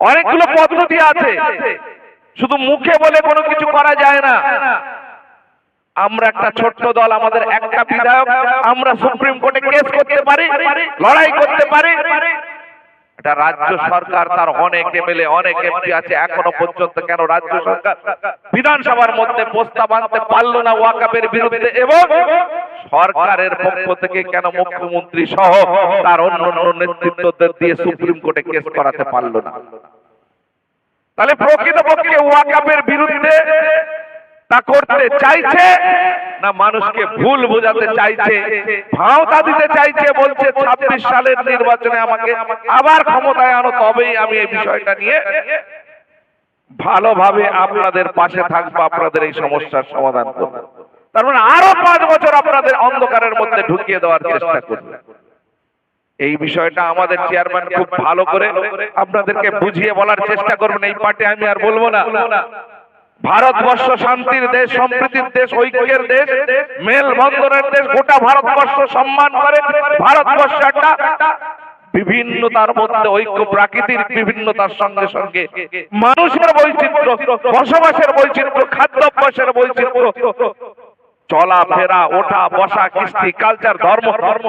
অনেকগুলো পদ্ধতি আছে। শুধু মুখে বলে কোনো কিছু করা যায় না। আমরা একটা ছোট্ট দল, আমাদের একটা বিধায়ক, আমরা সুপ্রিম কোর্টে কেস করতে পারি, লড়াই করতে পারি। এটা রাজ্য সরকার, তার অনেক এমএলএ, অনেক এমপি আছে, এখনও পর্যন্ত কেন রাজ্য সরকার বিধানসভার মধ্যে প্রস্তাব আনতে পারল না ওয়াকাপের বিরুদ্ধে, এবং সরকারের পক্ষ থেকে কেন মুখ্যমন্ত্রী সহ তার অন্য অন্য নেতৃত্বদের দিয়ে সুপ্রিম কোর্টে কেস করাতে পারল না। তাহলে প্রকৃতপক্ষে ওয়াকাবের বিরুদ্ধে তা করতে চাইছে না মানুষকে ভুল বোঝাতে চাইছে? ভাওতা দিতে চাইছে বলছে ছাব্বিশ সালের নির্বাচনে আমাকে আবার ক্ষমতায় আনো তবেই আমি এই বিষয়টা নিয়ে ভালোভাবে আপনাদের পাশে থাকব আপনাদের এই সমস্যার সমাধান করব। তার মানে আরও পাঁচ বছর আপনাদের অন্ধকারের মধ্যে ঢুকিয়ে দেওয়ার চেষ্টা করবে। এই বিষয়টা আমাদের চেয়ারম্যান খুব ভালো করে আপনাদেরকে বুঝিয়ে বলার চেষ্টা করবেন, এই পার্টি আমি আর বলব না। ভারতবর্ষ শান্তির দেশ, সম্প্রীতির দেশ, ঐক্যের দেশ মেল বন্ধনের দেশ, গোটা ভারতবর্ষ সম্মান করে ভারতবর্ষ একটা বিভিন্নতার মধ্যে ঐক্য প্রাকৃতিক বিভিন্নতার সঙ্গে সঙ্গে মানুষের বৈচিত্র্য, বসবাসের বৈচিত্র্য, খাদ্যাভ্যাসের বৈচিত্র্য চলাফেরা, ওঠা, বসা, কৃষ্টি কালচার ধর্ম,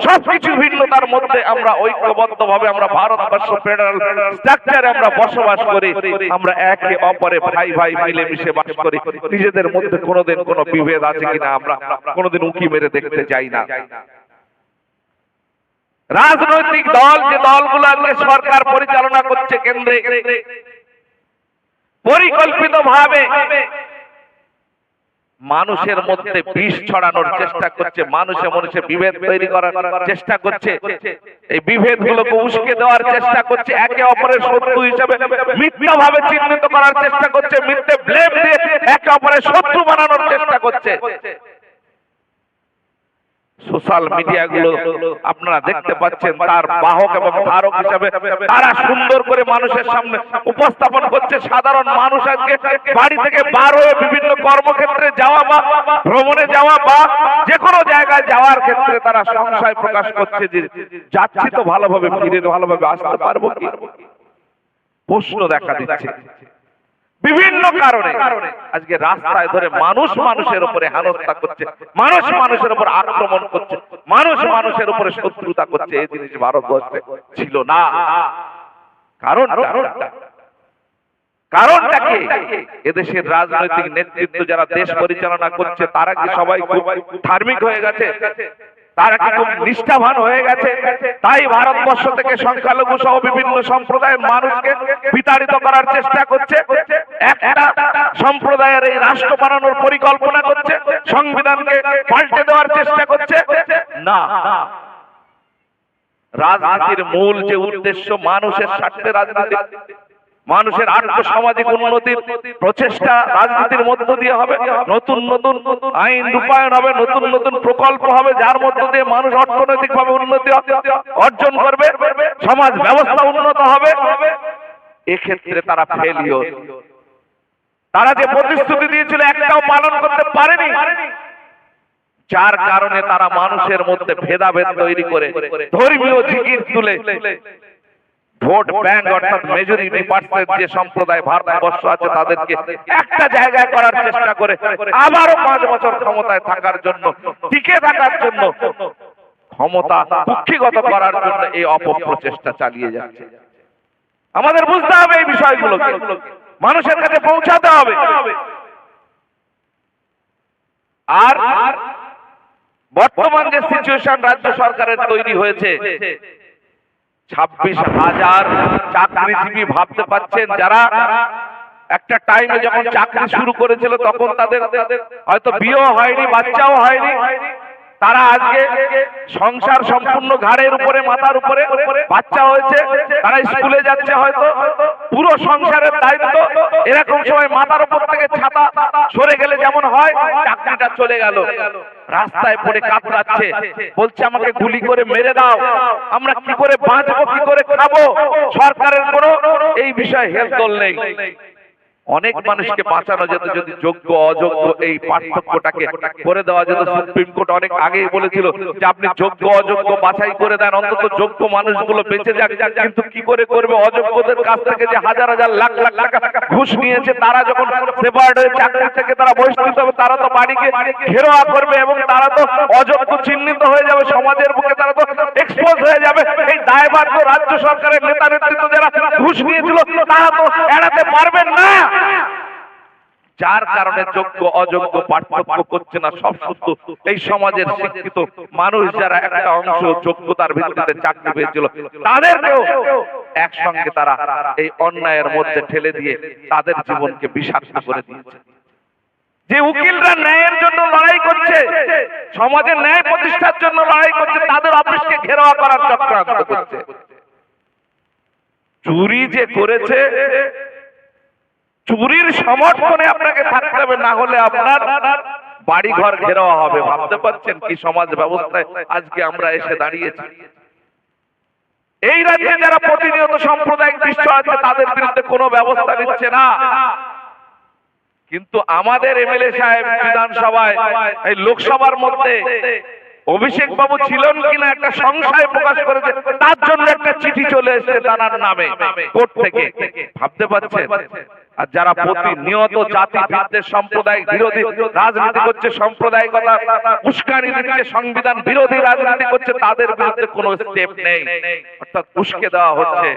সবকিছু ভিন্নতার মধ্যে আমরা ঐক্যবদ্ধ ভাবে আমরা ভারতবর্ষ ফেডারেল স্ট্রাকচারে আমরা বসবাস করি। আমরা একে অপরে ভাই ভাই মিলে মিশে বাস করি। নিজেদের মধ্যে কোনোদিন কোনো বিভেদ আছে কিনা আমরা কোনোদিন উঁকি মেরে দেখতে যাই না। রাজনৈতিক দল, যে দলগুলো আজকে সরকার পরিচালনা করছে কেন্দ্রে পরিকল্পিত ভাবে মানুষের মধ্যে বিষ ছড়ানোর চেষ্টা করছে, মানুষে মানুষে বিভেদ তৈরি করার চেষ্টা করছে। এই বিভেদ গুলোকে উস্কে দেওয়ার চেষ্টা করছে, একে অপরের শত্রু হিসেবে মিথ্যা ভাবে চিহ্নিত করার চেষ্টা করছে, মিথ্যে ব্লেম দিয়ে একে অপরের শত্রু বানানোর চেষ্টা করছে। সোশ্যাল মিডিয়া গুলো আপনারা দেখতে পাচ্ছেন তার বাহক এবং ধারক হিসাবে তারা সুন্দর করে মানুষের সামনে উপস্থাপন করছে সাধারণ মানুষ আজকে বাড়ি থেকে বার হয়ে বিভিন্ন কর্মক্ষেত্রে যাওয়া বা ভ্রমণে যাওয়া বা যে কোনো জায়গায় যাওয়ার ক্ষেত্রে তারা সংশয় প্রকাশ করছে যে যাচ্ছি তো ভালোভাবে ফিরে ভালোভাবে আসতে পারব কি? প্রশ্ন দেখা দিচ্ছে। বিভিন্ন কারণে আজকে রাস্তায় ধরে মানুষ মানুষের উপরে হেনস্থা করছে মানুষ মানুষের উপর আক্রমণ করছে মানুষ মানুষের উপরে শত্রুতা করছে এই জিনিস ভারতবর্ষে ছিল না। কারণ কারণটা কি? এদেশের রাজনৈতিক নেতৃত্ব যারা দেশ পরিচালনা করছে তারা কি সবাই ধার্মিক হয়ে গেছে? তারা খুব নিষ্ঠাবান হয়ে গেছে। তাই ভারতবর্ষ থেকে সংখ্যালঘু সহ বিভিন্ন সম্প্রদায়ের মানুষকে বিতাড়িত করার চেষ্টা করছে। একটা সম্প্রদায়ের এই রাষ্ট্র বানানোর পরিকল্পনা করছে। সংবিধানকে পাল্টে দেওয়ার চেষ্টা করছে। না। রাজনীতির মূল যে উদ্দেশ্য মানুষের স্বার্থে রাজনীতি মানুষের আর্থ সামাজিক উন্নতির প্রচেষ্টা রাজনীতির মধ্য দিয়ে হবে নতুন নতুন আইন রূপায়ণ হবে নতুন নতুন প্রকল্প হবে যার মধ্য দিয়ে মানুষ অর্থনৈতিক ভাবে উন্নতি অর্জন করবে সমাজ ব্যবস্থা উন্নত হবে এক্ষেত্রে তারা ফেলিওর তারা যে প্রতিশ্রুতি দিয়েছিল একটাও পালন করতে পারেনি। যার কারণে তারা মানুষের মধ্যে ভেদাভেদ তৈরি করে ধর্মীয় জিকির তুলে। ভোট ব্যাংক অর্থাৎ মেজরিটি পার্সেন্ট যে সম্প্রদায় ভারতবর্ষ আছে তাদেরকে একটা জায়গায় করার চেষ্টা করে আবারও পাঁচ বছর ক্ষমতায় থাকার জন্য টিকে থাকার জন্য ক্ষমতা কুক্ষিগত করার জন্য এই অপপ্রচেষ্টা চালিয়ে যাচ্ছে। আমাদের বুঝতে হবে এই বিষয়গুলোকে। মানুষের কাছে পৌঁছাতে হবে। আর বর্তমান যে সিচুয়েশন রাজ্য সরকারের তৈরি হয়েছে ছাব্বিশ হাজার চাকরিজীবী ভাবতে পারছেন। যারা একটা টাইমে যখন চাকরি শুরু করেছিল, তখন তাদের হয়তো বিয়েও হয়নি, বাচ্চাও হয়নি। তারা আজকে সংসার সম্পূর্ণ ঘাড়ের উপরে, মাথার উপরে বাচ্চা হয়েছে, তারা স্কুলে যাচ্ছে হয়তো, পুরো সংসারের দায়িত্ব এরকম সময় মাথার উপর থেকে ছাতা সরে গেলে যেমন হয়, চাকরিটা চলে গেল। রাস্তায় পড়ে কাতরাচ্ছে, বলছে আমাকে গুলি করে মেরে দাও, আমরা কি করে বাঁচবো, কি করে খাব? সরকারের কোনো এই বিষয়ে হেলদোল নেই। অনেক মানুষকে বাঁচানো যেত যদি যোগ্য অযোগ্য এই পার্থক্যটাকে করে দেওয়া যেত সুপ্রিম কোর্ট অনেক আগেই বলেছিল যে আপনি যোগ্য অযোগ্য বাছাই করে দেন অন্তত যোগ্য মানুষগুলো বেঁচে যাক। কিন্তু কি করে করবে? অযোগ্যদের কাছ থেকে যে হাজার হাজার লাখ লাখ টাকা ঘুষ নিয়েছে তারা যখন সেপারেট হয়ে চাকরি থেকে তারা বহিষ্কৃত হবে তারা তো বাড়িকে ঘেরোয়া করবে এবং তারা তো অযোগ্য চিহ্নিত হয়ে যাবে সমাজের বুকে তারা তো এক্সপোজ হয়ে যাবে। এই দায়ভার তো রাজ্য সরকারের নেতা নেতৃত্ব যারা ঘুষ নিয়েছিল তারা তো এড়াতে পারবেন না। যার কারণে যোগ্য, অযোগ্য, পার্থক্য করছে না, সব শুদ্ধ। এই সমাজের শিক্ষিত মানুষ যারা একটা অংশ যোগ্যতার ভিত্তিতে চাকরি পেয়েছিল, তাদেরকেও একসঙ্গে তারা এই অন্যায়ের মধ্যে ঠেলে দিয়ে তাদের জীবনকে বিষাক্ত করে দিয়েছে। যে উকিলরা ন্যায়ের জন্য লড়াই করছে সমাজের ন্যায় প্রতিষ্ঠার জন্য লড়াই করছে, তাদের অফিসকে ঘেরাও করার চক্রান্ত করছে। চুরি যে করেছে চুরির সমর্থনে আপনাকে থাকতে হবে, না হলে আপনার বাড়ি ঘর ঘেরাও হবে। ভাবতে পারছেন কি সমাজ ব্যবস্থায় আজকে আমরা এসে দাঁড়িয়েছি? এই রাজ্যে যারা প্রতিনিয়ত সাম্প্রদায়িক দৃশ্য আছে, তাদের বিরুদ্ধে কোনো ব্যবস্থা নিচ্ছে না। কিন্তু আমাদের এমএলএ সাহেব বিধানসভায়, এই লোকসভার মধ্যে অভিষেক বাবু ছিলেন কিনা একটা সংশয় প্রকাশ করেছে। তার জন্য একটা চিঠি চলে এসেছে তার নামে। কোর্ট থেকে। ভাবতে পারছেন? আর যারা প্রতিনিয়ত জাতি বিদ্বেষ সাম্প্রদায়িক বিরোধী, রাজনীতি করছে, সাম্প্রদায়িকতা, উস্কানি দিচ্ছে, সংবিধান বিরোধী রাজনীতি করছে, তাদের বিরুদ্ধে কোনো স্টেপ নেই। অর্থাৎ উস্কে দেওয়া হচ্ছে।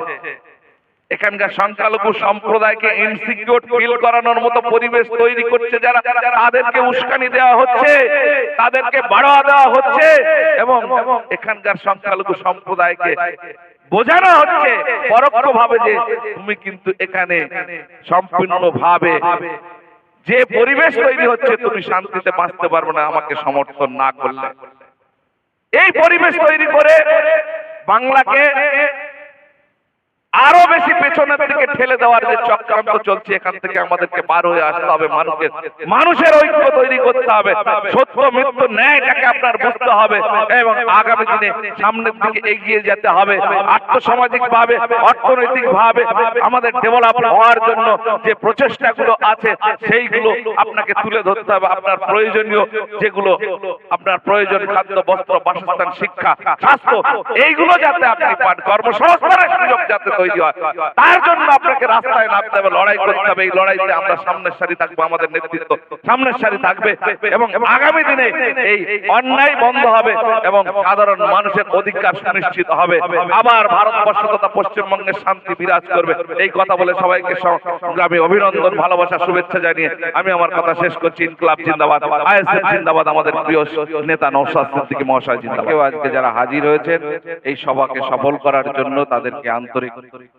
এখানকার সংখ্যালঘু সম্প্রদায়কে ইনসিকিউর ফিল করানোর মতো পরিবেশ তৈরি করছে যারা, তাদেরকে উস্কানি দেওয়া হচ্ছে, তাদেরকে বাড়াওয়া দেওয়া হচ্ছে এবং এখানকার সংখ্যালঘু সম্প্রদায়কে বোঝানো হচ্ছে পরোক্ষ ভাবে যে তুমি কিন্তু এখানে সম্পূর্ণ ভাবে যে পরিবেশ তৈরি হচ্ছে তুমি শান্তিতে বাঁচতে পারবে না, আমাকে সমর্থন না করলে। এই পরিবেশ তৈরি করে বাংলাকে আরও বেশি পেছনের দিকে ঠেলে দেওয়ার যে চক্রান্ত চলছে, এখান থেকে আমাদেরকে বার হয়ে আসতে হবে মানুষের মানুষের ঐক্য তৈরি করতে হবে। সত্য, মৃত্যু ন্যায়টাকে আপনার বুঝতে হবে এবং আগামী দিনে সামনের দিকে এগিয়ে যেতে হবে। আর্থসামাজিক ভাবে অর্থনৈতিক ভাবে আমাদের ডেভেলপ হওয়ার জন্য যে প্রচেষ্টাগুলো আছে, সেইগুলো আপনাকে তুলে ধরতে হবে। আপনার প্রয়োজনীয় যেগুলো, আপনার প্রয়োজন খাদ্য, বস্ত্র, বাসস্থান, শিক্ষা, স্বাস্থ্য, এইগুলো যাতে আপনি পান। কর্মসংস্থানের সুযোগ যাতে তৈরি হয়। তার জন্য আপনাকে রাস্তায় নামতে হবে, লড়াই করতে হবে। এই লড়াইতে আমরা সামনের সারি থাকব আমাদের নেতৃত্ব। সামনের সারি থাকবে এবং আগামী দিনে এই অন্যায় বন্ধ হবে এবং সাধারণ মানুষের অধিকার সুনিশ্চিত হবে। আবার ভারতবর্ষ তথা পশ্চিমবঙ্গের শান্তি বিরাজ করবে। এই কথা বলে সবাইকে সংগ্রামী অভিনন্দন, ভালোবাসা, শুভেচ্ছা জানিয়ে আমি আমার কথা শেষ করছি। ইনকলাব জিন্দাবাদ। আইএসএফ জিন্দাবাদ, আমাদের প্রিয় নেতা নৌসাদ মহাশয় জিন্দাবাদ। আজকে যারা হাজির হয়েছেন, এই সভাকে সফল করার জন্য তাদেরকে আন্তরিক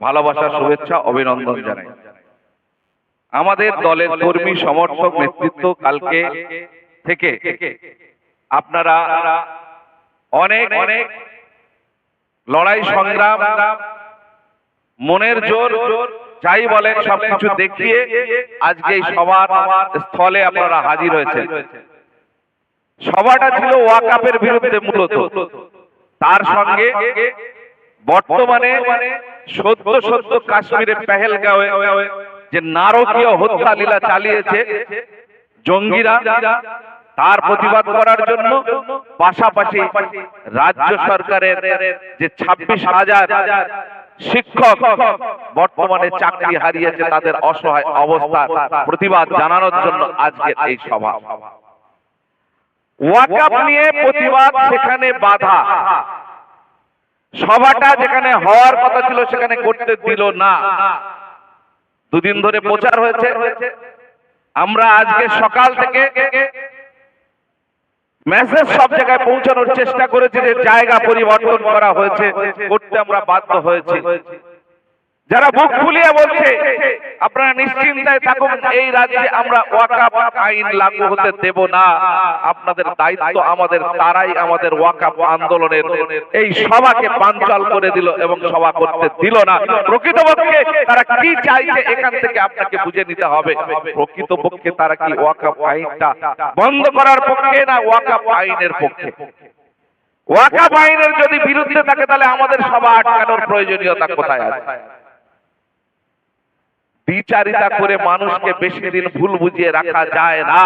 ভালোবাসা, শুভেচ্ছা, অভিনন্দন জানাই। আমাদের দলের কর্মী, সমর্থক, নেতৃত্ব কালকে থেকে আপনারা অনেক অনেক লড়াই সংগ্রাম, মনের জোর, যাই বলেন সবকিছু দেখিয়ে আজকে সভার স্থলে আপনারা হাজির হয়েছেন। সভাটা ছিল ওয়াকাপের বিরুদ্ধে মূলত। তার সঙ্গে বর্তমানে সদ্য সদ্য কাশ্মীরের পেহেলগাঁওয়ে যে নারকীয় হত্যা লীলা চালিয়েছে জঙ্গিরা, তার প্রতিবাদ করার জন্য পাশাপাশি রাজ্য সরকারের যে ছাব্বিশ হাজার শিক্ষক বর্তমানে চাকরি হারিয়েছে তাদের অসহায় অবস্থা প্রতিবাদ জানানোর জন্য আজকের এই সভা। ওয়াকাপ নিয়ে প্রতিবাদ সেখানে বাধা। সভাটা যেখানে হওয়ার কথা ছিল, সেখানে করতে দিল না। দুদিন ধরে প্রচার হয়েছে। আমরা আজকে সকাল থেকে মেসেজ সব জায়গায় পৌঁছানোর চেষ্টা করেছি যে জায়গা পরিবর্তন করা হয়েছে, করতে আমরা বাধ্য হয়েছি। যারা বুক ফুলিয়ে বলছে, আপনারা নিশ্চিন্তায় থাকুন, এই রাজ্যে আমরা ওয়াকাপ আইন লাগু হতে দেব না। আপনাদের দায়িত্ব আমাদের, তারাই আমাদের ওয়াকাপ আন্দোলনের এই সভাকে পাঞ্চাল করে দিল এবং সভা করতে দিল না। প্রকৃতপক্ষে তারা কি চাইছে এখান থেকে আপনাকে বুঝে নিতে হবে। প্রকৃতপক্ষে তারা কি ওয়াকাপ আইনটা বন্ধ করার পক্ষে না ওয়াকাপ আইনের পক্ষে? ওয়াকাপ আইনের যদি বিরুদ্ধে থাকে, তাহলে আমাদের সভা আটকানোর প্রয়োজনীয়তা কোথায় আছে? দ্বিচারিতা করে মানুষকে বেশি দিন ভুল বুঝিয়ে রাখা যায় না।